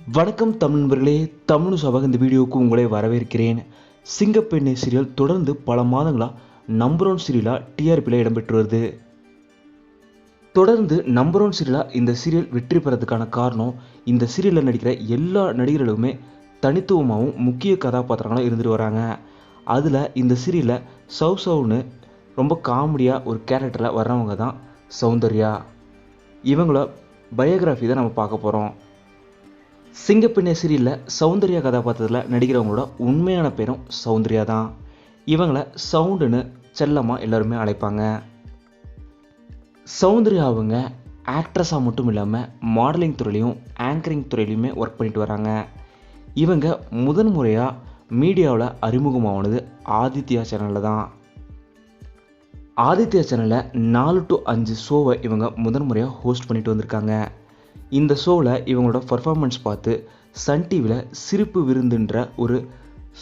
வணக்கம் தமிழ் நண்பர்களே தமிழ் சபாக இந்த வீடியோவுக்கு உங்களை வரவேற்கிறேன். சிங்கப்பெண்ணை சீரியல் தொடர்ந்து பல மாதங்களாக நம்பர் ஒன் சீரியலாக டிஆர்பியில் இடம்பெற்று வருது தொடர்ந்து நம்பர் ஒன் சீரியலாக இந்த சீரியல் வெற்றி பெறதுக்கான காரணம் இந்த சீரியலில் நடிக்கிற எல்லா நடிகர்களுமே தனித்துவமாகவும் முக்கிய கதாபாத்திரங்களும் இருந்துட்டு வராங்க. அதில் இந்த சீரியலில் சவ் சவுன்னு ரொம்ப காமெடியாக ஒரு கேரக்டரில் வர்றவங்க தான் சௌந்தர்யா. இவங்கள பயோகிராஃபி தான் நம்ம பார்க்க போகிறோம் சிங்கப்பெண்ணை சீரியலில் சௌந்தர்யா கதாபாத்திரத்தில் நடிக்கிறவங்களோட உண்மையான பேரும் சௌந்தர்யா தான் இவங்கள சவுண்டுன்னு செல்லமாக எல்லாருமே அழைப்பாங்க. சௌந்தர்யா அவங்க ஆக்ட்ரஸாக மட்டும் இல்லாமல் மாடலிங் துறையிலையும் ஆங்கரிங் துறையிலையுமே ஒர்க் பண்ணிட்டு வராங்க. இவங்க முதன் முறையாக மீடியாவில் அறிமுகமானது ஆதித்யா சேனலில் தான். ஆதித்யா சேனலில் நாலு டு அஞ்சு ஷோவை இவங்க முதன் முறையாக ஹோஸ்ட் பண்ணிட்டு வந்திருக்காங்க. இந்த ஷோவில் இவங்களோட பர்ஃபார்மன்ஸ் பார்த்து சன் டிவியில் சிரிப்பு விருந்துன்ற ஒரு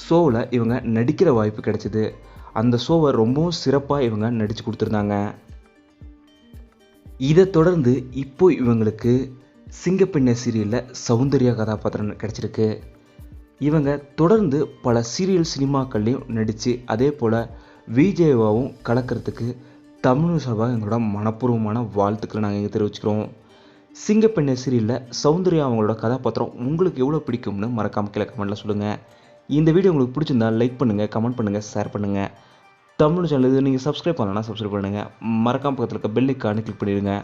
ஷோவில் இவங்க நடிக்கிற வாய்ப்பு கிடைச்சிது. அந்த ஷோவை ரொம்பவும் சிறப்பாக இவங்க நடித்து கொடுத்துருந்தாங்க. இதை தொடர்ந்து இப்போ இவங்களுக்கு சிங்கப்பெண்ணை சீரியலில் சௌந்தர்யா கதாபாத்திரம் கிடச்சிருக்கு. இவங்க தொடர்ந்து பல சீரியல் சினிமாக்கள்லையும் நடித்து அதே போல் விஜயவாவும் கலக்கிறதுக்கு தமிழ் சபா எங்களோட மனப்பூர்வமான வாழ்த்துக்களை நாங்கள் இங்கே தெரிவிச்சுக்கிறோம். சிங்கப்பெண்ணை சீரியலில் சௌந்தர்யா அவங்களோட கதாபாத்திரம் உங்களுக்கு எவ்வளோ பிடிக்கும்னு மறக்காமல் கீழே கமெண்ட்டில் சொல்லுங்கள் இந்த வீடியோ உங்களுக்கு பிடிச்சிருந்தா லைக் பண்ணுங்கள் கமெண்ட் பண்ணுங்கள் ஷேர் பண்ணுங்கள் தமிழ் சேனல் இது நீங்கள் சப்ஸ்கிரைப் பண்ணலன்னா சப்ஸ்கிரைப் பண்ணுங்கள் மறக்காம பக்கத்தில் இருக்க பெல் ஐக்கானு கிளிக் பண்ணிடுங்க.